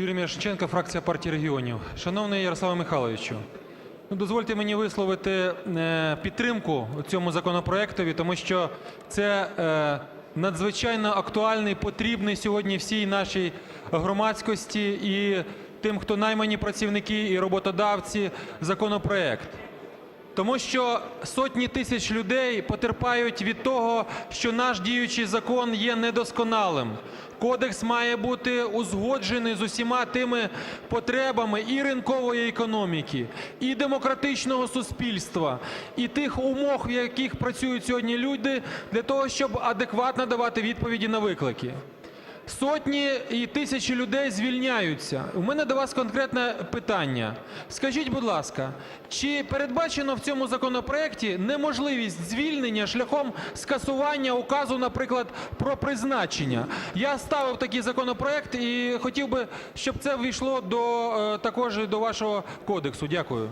Юрій Мірошниченко, фракція партії регіонів. Шановний Ярославе Михайловичу, ну, дозвольте мені висловити е, підтримку цьому законопроектові, тому що це е, надзвичайно актуальний, потрібний сьогодні всій нашій громадськості і тим, хто наймані працівники і роботодавці, законопроект. Тому що сотні тисяч людей потерпають від того, що наш діючий закон є недосконалим. Кодекс має бути узгоджений з усіма тими потребами і ринкової економіки, і демократичного суспільства, і тих умов, в яких працюють сьогодні люди, для того, щоб адекватно давати відповіді на виклики. Сотні і тисячі людей звільняються. У мене до вас конкретне питання. Скажіть, будь ласка, чи передбачено в цьому законопроекті неможливість звільнення шляхом скасування указу, наприклад, про призначення? Я ставив такий законопроект і хотів би, щоб це ввійшло е, також до вашого кодексу. Дякую.